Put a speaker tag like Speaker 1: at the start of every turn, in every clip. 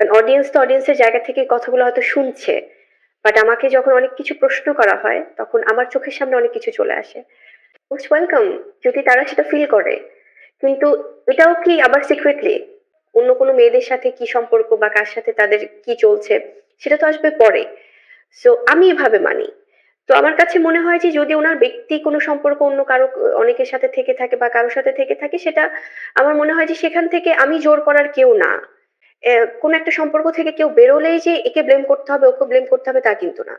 Speaker 1: কারণ অডিয়েন্স তো অডিয়েন্সের জায়গা থেকে কথাগুলো হয়তো শুনছে বাট আমাকে যখন অনেক কিছু প্রশ্ন করা হয়, তখন আমার চোখের সামনে অনেক কিছু চলে আসে। মোস্ট ওয়েলকাম যদি তারা সেটা ফিল করে। কিন্তু এটাও কি আবার সিক্রেটলি অন্য কোনো মেয়েদের সাথে কি সম্পর্ক বা কার সাথে তাদের কি চলছে, সেটা তো আসবে পরে। সো আমি এভাবে মানি। তো আমার কাছে মনে হয় যে যদি ওনার ব্যক্তি কোনো সম্পর্ক অন্য কারও, অনেকের সাথে থেকে থাকে বা কারোর সাথে থেকে থাকে, সেটা আমার মনে হয় যে সেখান থেকে আমি জোর করার কেউ না। কোনো একটা সম্পর্ক থেকে কেউ বেরোলেই যে একে ব্লেম করতে হবে ওকে ব্লেম করতে হবে তা কিন্তু না।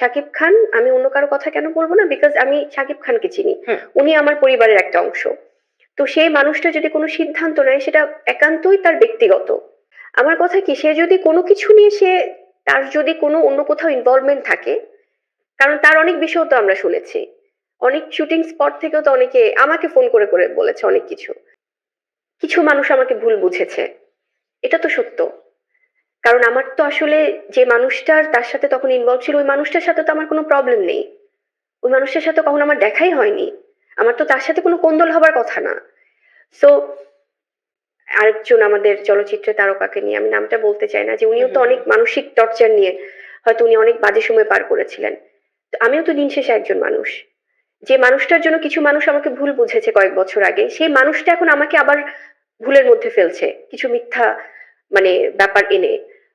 Speaker 1: শাকিব খান আমি অন্য কারও কথা কেন বলব না? বিকজ আমি শাকিব খানকে চিনি। উনি আমার পরিবারের একটা অংশ। তো সেই মানুষটা যদি কোনো সিদ্ধান্ত নেয় সেটা একান্তই তার ব্যক্তিগত। আমার কথা কি সে যদি কোনো কিছু নিয়ে সে তার যদি কোনো অন্য কোথাও ইনভলভমেন্ট থাকে কারণ তার অনেক বিষয় তো আমরা শুনেছি। অনেক শুটিং স্পট থেকেও তো অনেকে আমাকে ফোন করে করে বলেছে অনেক কিছু। কিছু মানুষ আমাকে ভুল বুঝেছে। এটা তো সত্য। কারণ আমার তো আসলে যে মানুষটার তার সাথে তখন ইনভলভ ছিল ওই মানুষটার সাথে তো আমার কোনো প্রবলেম নেই। ওই মানুষটার সাথে কখনো আমার দেখাই হয়নি। আমার তো তার সাথে কোনো কোন্দল হবার কথা না। সো আরেকজন আমাদের চলচ্চিত্রে তারকাকে নিয়ে আমি নামটা বলতে চাই না যে উনিও তো অনেক মানসিক টর্চার নিয়ে হয়তো উনি অনেক বাজে সময় পার করেছিলেন। তো আমিও তো দিন শেষে একজন মানুষ। যে মানুষটার জন্য কিছু মানুষ আমাকে ভুল বুঝেছে কয়েক বছর আগে সেই মানুষটা এখন আমাকে আবার ভুলের মধ্যে ফেলছে কিছু মিথ্যা মানে ব্যাপার এনে।